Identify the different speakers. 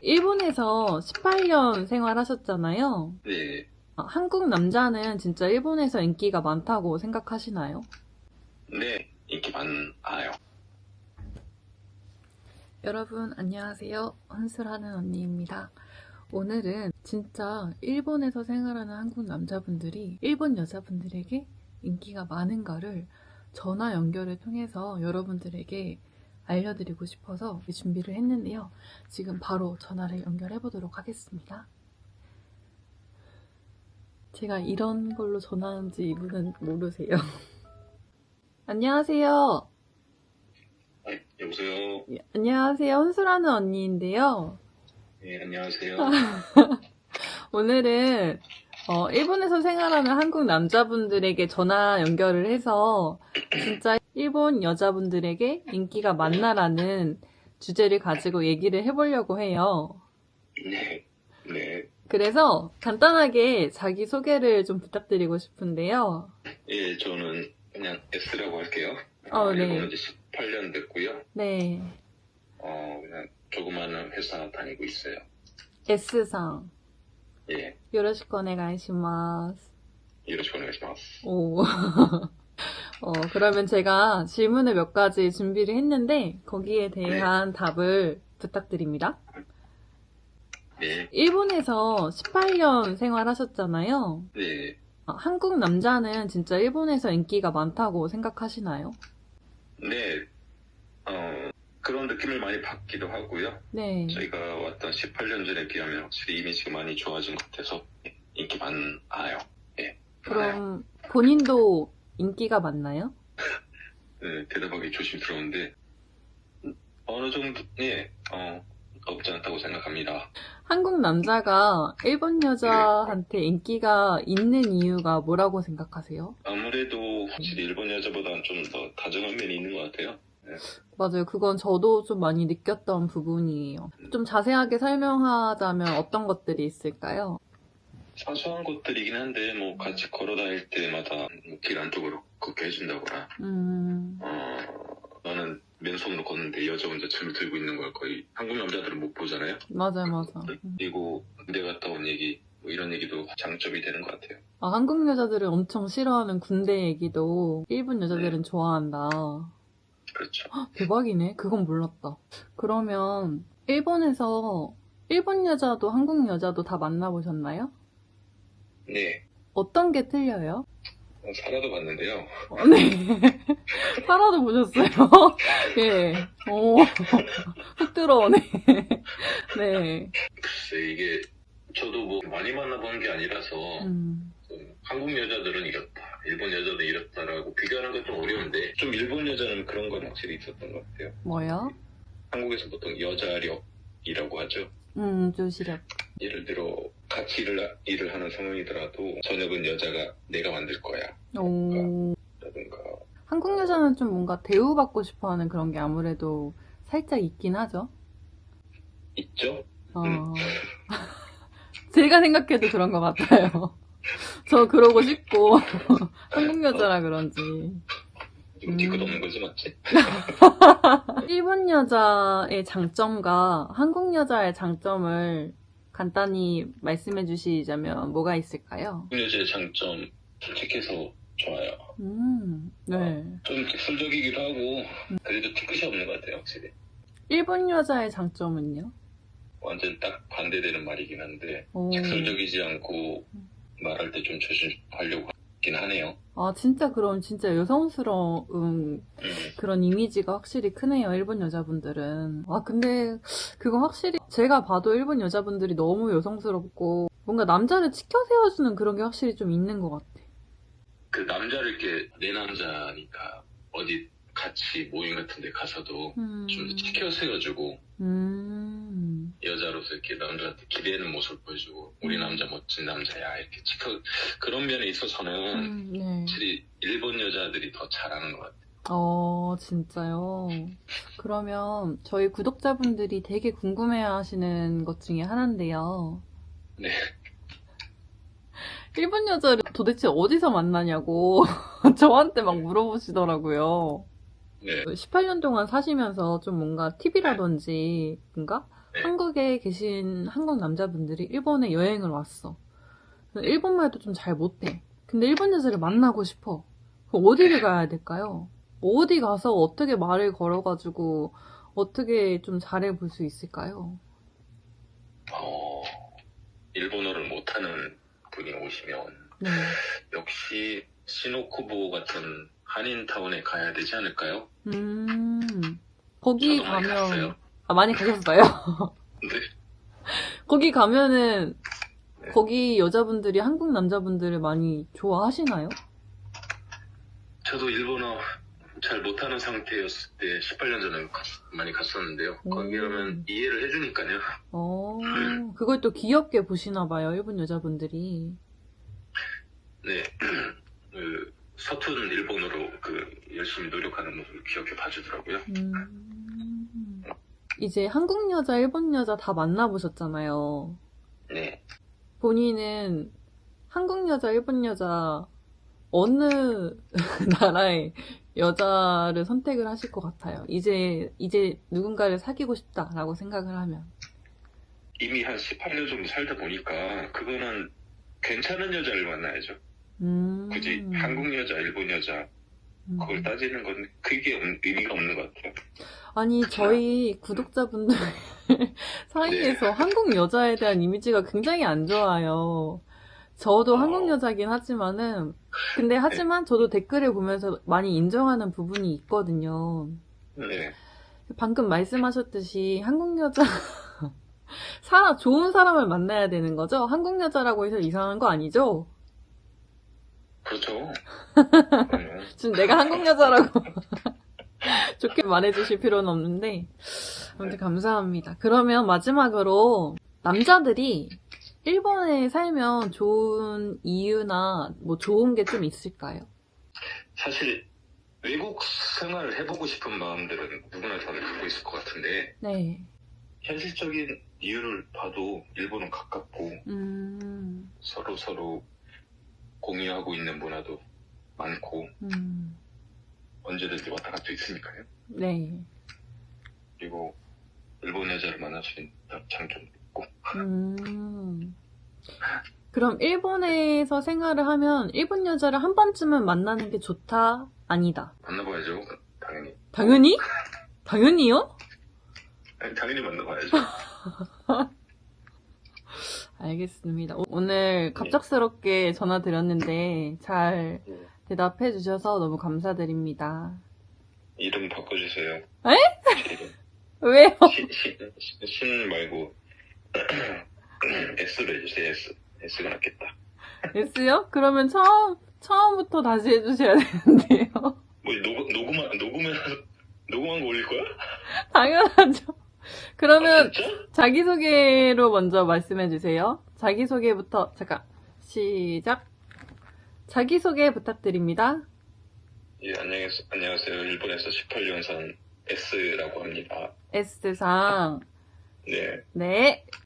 Speaker 1: 일본에서 18년 생활하셨잖아요.
Speaker 2: 네,
Speaker 1: 아, 한국 남자는 진짜 일본에서 인기가 많다고 생각하시나요?
Speaker 2: 네, 인기 많아요.
Speaker 1: 여러분 안녕하세요. 헌술하는 언니입니다. 오늘은 진짜 일본에서 생활하는 한국 남자분들이 일본 여자분들에게 인기가 많은가를 전화 연결을 통해서 여러분들에게 알려드리고 싶어서 준비를 했는데요. 지금 바로 전화를 연결해 보도록 하겠습니다. 제가 이런 걸로 전화하는지 이분은 모르세요. 안녕하세요.
Speaker 2: 아, 여보세요.
Speaker 1: 예, 안녕하세요. 혼술하는 언니인데요.
Speaker 2: 네, 안녕하세요.
Speaker 1: 오늘은 어, 일본에서 생활하는 한국 남자분들에게 전화 연결을 해서 진짜 일본 여자분들에게 인기가 많나라는 주제를 가지고 얘기를 해보려고 해요.
Speaker 2: 네, 네.
Speaker 1: 그래서 간단하게 자기 소개를 좀 부탁드리고 싶은데요.
Speaker 2: 예, 저는 그냥 S라고 할게요.
Speaker 1: 어, 네.
Speaker 2: 일본 지 18년 됐고요.
Speaker 1: 네.
Speaker 2: 어, 그냥 조그마한 회사 다니고 있어요.
Speaker 1: S상.
Speaker 2: 예,
Speaker 1: よろしくお願いします。
Speaker 2: 이러시고 오네가시마스.
Speaker 1: 오. 어, 그러면 제가 질문을 몇 가지 준비를 했는데, 거기에 대한 답을 부탁드립니다.
Speaker 2: 네,
Speaker 1: 일본에서 18년 생활하셨잖아요.
Speaker 2: 네,
Speaker 1: 아, 한국 남자는 진짜 일본에서 인기가 많다고 생각하시나요?
Speaker 2: 네. 어, 그런 느낌을 많이 받기도 하고요.
Speaker 1: 네.
Speaker 2: 저희가 왔던 18년 전에 비하면 확실히 이미지가 많이 좋아진 것 같아서 인기 많아요. 예. 많아요.
Speaker 1: 그럼 본인도 인기가 많나요?
Speaker 2: 네, 대답하기 조심스러운데 어느 정도의 어, 없지 않다고 생각합니다.
Speaker 1: 한국 남자가 일본 여자한테 인기가 있는 이유가 뭐라고 생각하세요?
Speaker 2: 아무래도 확실히 일본 여자보다는 좀 더 다정한 면이 있는 것 같아요.
Speaker 1: 맞아요. 그건 저도 좀 많이 느꼈던 부분이에요. 좀 자세하게 설명하자면 어떤 것들이 있을까요?
Speaker 2: 사소한 것들이긴 한데 뭐 같이 걸어 다닐 때마다 뭐길 안쪽으로 걷게 해준다거나
Speaker 1: 음,
Speaker 2: 어, 나는 맨손으로 걷는데 여자 혼자 짐을 들고 있는 걸 거의 한국 남자들은 못 보잖아요.
Speaker 1: 맞아요, 맞아. 음.
Speaker 2: 그리고 군대 갔다 온 얘기 뭐 이런 얘기도 장점이 되는 것 같아요.
Speaker 1: 아, 한국 여자들은 엄청 싫어하는 군대 얘기도 일본 여자들은 좋아한다.
Speaker 2: 그렇죠.
Speaker 1: 대박이네. 그건 몰랐다. 그러면 일본에서 일본 여자도 한국 여자도 다 만나보셨나요?
Speaker 2: 네,
Speaker 1: 어떤 게 틀려요?
Speaker 2: 어, 살아도 봤는데요.
Speaker 1: 어, 네. 살아도 보셨어요? 예. 오, 훅 들어오네. 네.
Speaker 2: 글쎄 이게 저도 뭐 많이 만나본 게 아니라서
Speaker 1: 음,
Speaker 2: 좀 한국 여자들은 이렇다, 일본 여자들은 이렇다라고 비교하는 건 좀 어려운데 좀 일본 여자는 그런 건 확실히 있었던 것 같아요.
Speaker 1: 뭐요?
Speaker 2: 한국에서 보통 여자력이라고 하죠.
Speaker 1: 음, 조시력.
Speaker 2: 예를 들어 같이 일을, 일을 하는 상황이더라도 저녁은 여자가 내가 만들 거야
Speaker 1: 오.
Speaker 2: 라든가
Speaker 1: 한국 여자는 좀 뭔가 대우받고 싶어 하는 그런 게 아무래도 살짝 있긴 하죠.
Speaker 2: 있죠?
Speaker 1: 어.
Speaker 2: 음.
Speaker 1: 제가 생각해도 그런 것 같아요. 저 그러고 싶고, 한국 여자라 그런지.
Speaker 2: 좀 뒤끝 없는 거지 맞지?
Speaker 1: 일본 여자의 장점과 한국 여자의 장점을 간단히 말씀해 주시자면 뭐가 있을까요?
Speaker 2: 한국 여자의 장점 솔직해서 좋아요.
Speaker 1: 음, 네.
Speaker 2: 좀 객설적이기도 하고 그래도 뒤끝이 없는 것 같아요 확실히.
Speaker 1: 일본 여자의 장점은요?
Speaker 2: 완전 딱 반대되는 말이긴 한데
Speaker 1: 오.
Speaker 2: 직설적이지 않고 말할 때 좀 조심하려고 하긴 하네요.
Speaker 1: 아, 진짜 그럼 진짜 여성스러운
Speaker 2: 음,
Speaker 1: 그런 이미지가 확실히 크네요, 일본 여자분들은. 아, 근데 그건 확실히 제가 봐도 일본 여자분들이 너무 여성스럽고 뭔가 남자를 치켜 세워주는 그런 게 확실히 좀 있는 것 같아.
Speaker 2: 그 남자를 이렇게 내 남자니까 어디 같이 모임 같은 데 가서도
Speaker 1: 음,
Speaker 2: 좀 지켜 세워주고
Speaker 1: 음,
Speaker 2: 여자로서 이렇게 남자한테 기대는 모습을 보여주고 우리
Speaker 1: 음.
Speaker 2: 남자 멋진 남자야 이렇게 지켜 그런 면에 있어서는
Speaker 1: 음, 네.
Speaker 2: 확실히 일본 여자들이 더 잘하는 것 같아요.
Speaker 1: 어, 진짜요? 그러면 저희 구독자분들이 되게 궁금해 하시는 것 중에 하나인데요.
Speaker 2: 네.
Speaker 1: 일본 여자를 도대체 어디서 만나냐고 저한테 막 물어보시더라고요.
Speaker 2: 네.
Speaker 1: 18년 동안 사시면서 좀 뭔가 팁이라든지 뭔가
Speaker 2: 네.
Speaker 1: 한국에 계신 한국 남자분들이 일본에 여행을 왔어. 근데 일본 말도 좀 잘 못해. 근데 일본 여자를 만나고 싶어. 그럼 어디를 가야 될까요? 어디 가서 어떻게 말을 걸어가지고 어떻게 좀 잘해 볼 수 있을까요?
Speaker 2: 어, 일본어를 못하는 분이 오시면
Speaker 1: 네.
Speaker 2: 역시 시노쿠보 같은 한인타운에 가야 되지 않을까요?
Speaker 1: 음, 거기
Speaker 2: 저도 많이
Speaker 1: 가면,
Speaker 2: 갔어요.
Speaker 1: 아, 많이 가셨어요?
Speaker 2: 네.
Speaker 1: 거기 가면은,
Speaker 2: 네.
Speaker 1: 거기 여자분들이 한국 남자분들을 많이 좋아하시나요?
Speaker 2: 저도 일본어 잘 못하는 상태였을 때 18년 전에 갔- 많이 갔었는데요.
Speaker 1: 음.
Speaker 2: 거기 가면 이해를 해주니까요.
Speaker 1: 어, 그걸 또 귀엽게 보시나 봐요, 일본 여자분들이.
Speaker 2: 네. 그 서툰 일본어로 그 열심히 노력하는 모습을 귀엽게 봐주더라고요.
Speaker 1: 음, 이제 한국 여자, 일본 여자 다 만나보셨잖아요.
Speaker 2: 네.
Speaker 1: 본인은 한국 여자, 일본 여자, 어느 나라의 여자를 선택을 하실 것 같아요? 이제, 이제 누군가를 사귀고 싶다라고 생각을 하면.
Speaker 2: 이미 한 18년 정도 살다 보니까 그거는 괜찮은 여자를 만나야죠.
Speaker 1: 음.
Speaker 2: 굳이 한국 여자, 일본 여자
Speaker 1: 음.
Speaker 2: 그걸 따지는 건 그게 없- 의미가 없는 것 같아요.
Speaker 1: 아니, 저희 구독자분들 사이에서 한국 여자에 대한 이미지가 굉장히 안 좋아요. 저도
Speaker 2: 어.
Speaker 1: 한국 여자긴 하지만은, 근데 하지만 저도 댓글을 보면서 많이 인정하는 부분이 있거든요.
Speaker 2: 네.
Speaker 1: 방금 말씀하셨듯이 한국 여자, 사, 좋은 사람을 만나야 되는 거죠? 한국 여자라고 해서 이상한 거 아니죠?
Speaker 2: 그렇죠.
Speaker 1: 지금 내가 한국 여자라고 좋게 말해주실 필요는 없는데 아무튼 감사합니다. 그러면 마지막으로 남자들이 일본에 살면 좋은 이유나 뭐 좋은 게 좀 있을까요?
Speaker 2: 사실 외국 생활을 해보고 싶은 마음들은 누구나 다들 갖고 있을 것 같은데
Speaker 1: 네.
Speaker 2: 현실적인 이유를 봐도 일본은 가깝고
Speaker 1: 음,
Speaker 2: 서로 서로 공유하고 있는 문화도 많고
Speaker 1: 음,
Speaker 2: 언제든지 왔다 갔다 있으니까요.
Speaker 1: 네.
Speaker 2: 그리고 일본 여자를 만날 수 있는 장점도 있고
Speaker 1: 음. 그럼 일본에서 생활을 하면 일본 여자를 한 번쯤은 만나는 게 좋다? 아니다.
Speaker 2: 만나봐야죠. 당연히
Speaker 1: 당연히? 당연히요?
Speaker 2: 아니, 당연히 만나봐야죠.
Speaker 1: 알겠습니다. 오- 오늘 갑작스럽게 전화 드렸는데 잘
Speaker 2: 네.
Speaker 1: 대답해 주셔서 너무 감사드립니다.
Speaker 2: 이름 바꿔주세요.
Speaker 1: 에?
Speaker 2: 이름.
Speaker 1: 왜요?
Speaker 2: 신, 신, 신- 신 말고 S로 해주세요. S. S가 낫겠다.
Speaker 1: S요? 그러면 처음, 처음부터 다시 해주셔야 되는데요.
Speaker 2: 뭐 녹음 녹음한 녹음해 녹음한 거 올릴 거야?
Speaker 1: 당연하죠.
Speaker 2: 아,
Speaker 1: 그러면
Speaker 2: 진짜?
Speaker 1: 자기소개로 먼저 말씀해 주세요. 자기소개부터, 잠깐, 시작. 자기소개 부탁드립니다.
Speaker 2: 예, 안녕하세요. 안녕하세요. 일본에서 18년 산 S라고 합니다.
Speaker 1: S상,
Speaker 2: 네.
Speaker 1: 네.